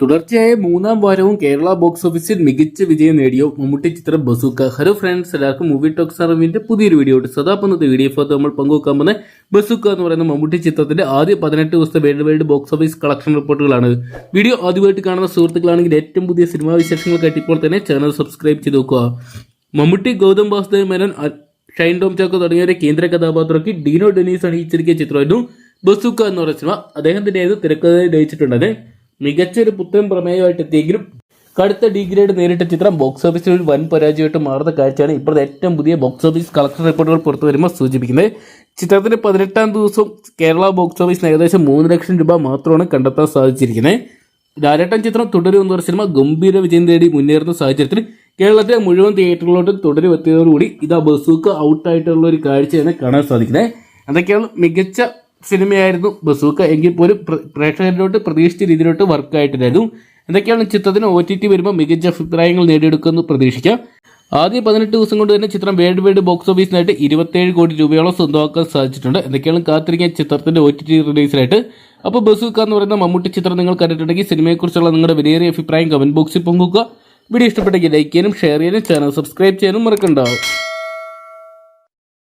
തുടർച്ചയായ മൂന്നാം വാരവും കേരള ബോക്സ് ഓഫീസിൽ മികച്ച വിജയം നേടിയ മമ്മൂട്ടി ചിത്രം ബസൂക്ക. ഹലോ ഫ്രണ്ട്സ് എല്ലാവർക്കും മൂവി ടോക്സ് അറിവിന്റെ പുതിയൊരു വീഡിയോ ഉണ്ട് സദാപ്പുന്നത് വീഡിയോ ഫോർ നമ്മൾ പങ്കുവെക്കാൻ പോകുന്ന ബസൂക്ക എന്ന് പറയുന്ന മമ്മൂട്ടി ചിത്രത്തിന്റെ ആദ്യ പതിനെട്ട് ദിവസത്തെ world wide box office collection റിപ്പോർട്ടുകളാണ്. വീഡിയോ ആദ്യമായിട്ട് കാണുന്ന സുഹൃത്തുക്കളാണെങ്കിൽ ഏറ്റവും പുതിയ സിനിമാ വിശേഷങ്ങൾക്കായിട്ട് ഇപ്പോൾ തന്നെ ചാനൽ സബ്സ്ക്രൈബ് ചെയ്ത് നോക്കുക. മമ്മൂട്ടി ഗൗതം വാസുദേവ് മേനൻ ഷൈൻ ടോം ചാക്കോ തുടങ്ങിയവരെ കേന്ദ്ര കഥാപാത്രമാക്കി ഡീനോ ഡെനീസ് അണിയിച്ചിരിക്കുന്ന ചിത്രമായിരുന്നു. ബസൂക്ക എന്ന് പറയുന്ന സിനിമ അദ്ദേഹത്തിന്റെ ഏത് തിരക്കഥയിൽ രചിച്ചിട്ടുണ്ട് മികച്ച ഒരു പുത്തൻ പ്രമേയമായിട്ട് എത്തിയെങ്കിലും കടുത്ത ഡിഗ്രേഡ് നേരിട്ട ചിത്രം ബോക്സ് ഓഫീസിൽ ഒരു വൻ പരാജയമായിട്ട് മാറുന്ന കാഴ്ചയാണ് ഇപ്പോഴത്തെ ഏറ്റവും പുതിയ ബോക്സ് ഓഫീസ് കളക്ഷൻ റിപ്പോർട്ടുകൾ പുറത്തു വരുമ്പോൾ സൂചിപ്പിക്കുന്നത്. ചിത്രത്തിന്റെ പതിനെട്ടാം ദിവസം കേരള ബോക്സ് ഓഫീസിന് ഏകദേശം മൂന്ന് ലക്ഷം രൂപ മാത്രമാണ് കണ്ടെത്താൻ സാധിച്ചിരിക്കുന്നത്. ലാലേട്ടൻ ചിത്രം തുടരുമെന്ന് പറഞ്ഞ സിനിമ ഗംഭീര വിജയം നേടി മുന്നേറുന്ന സാഹചര്യത്തിൽ കേരളത്തിലെ മുഴുവൻ തിയേറ്ററുകളോട്ട് തുടരുമെത്തിയതോടുകൂടി ഇത് ഇതാ ബസൂക്ക് ഔട്ടായിട്ടുള്ള ഒരു കാഴ്ചയാണ് കാണാൻ സാധിക്കുന്നത്. എന്തൊക്കെയാണ് മികച്ച സിനിമയായിരുന്നു ബസൂക്ക. എങ്കിൽ പോലും പ്ര- പ്രേക്ഷകരിലോട്ട് പ്രതീക്ഷിച്ച രീതിയിലോട്ട് വർക്കായിട്ടില്ലായിരുന്നു. എന്തൊക്കെയാണ് ചിത്രത്തിന് ഒ ടി ടി വരുമ്പോൾ മികച്ച അഭിപ്രായങ്ങൾ നേടിയെടുക്കുമെന്ന് പ്രതീക്ഷിക്കാം. ആദ്യ പതിനെട്ട് ദിവസം കൊണ്ട് തന്നെ ചിത്രം വേൾഡ് വൈഡ് ബോക്സ് ഓഫീസിനായിട്ട് ഇരുപത്തേഴ് കോടി രൂപയോളം സ്വന്തമാക്കാൻ സാധിച്ചിട്ടുണ്ട്. എന്തൊക്കെയാണ് കാത്തിരിക്കാൻ ചിത്രത്തിന്റെ ഒ ടി ടി റിലീസിനായിട്ട്? അപ്പോൾ ബസൂക്ക എന്ന് പറയുന്ന മമ്മൂട്ടി ചിത്രം നിങ്ങൾ കണ്ടിട്ടുണ്ടെങ്കിൽ സിനിമയെക്കുറിച്ചുള്ള നിങ്ങളുടെ വിലയേറിയ അഭിപ്രായം കമന്റ് ബോക്സിൽ പങ്കുവെക്കുക വീഡിയോ ഇഷ്ടപ്പെട്ടെങ്കിൽ ലൈക്ക് ചെയ്യാനും ഷെയർ ചെയ്യാനും ചാനൽ സബ്സ്ക്രൈബ് ചെയ്യാനും മറക്കണ്ടാവും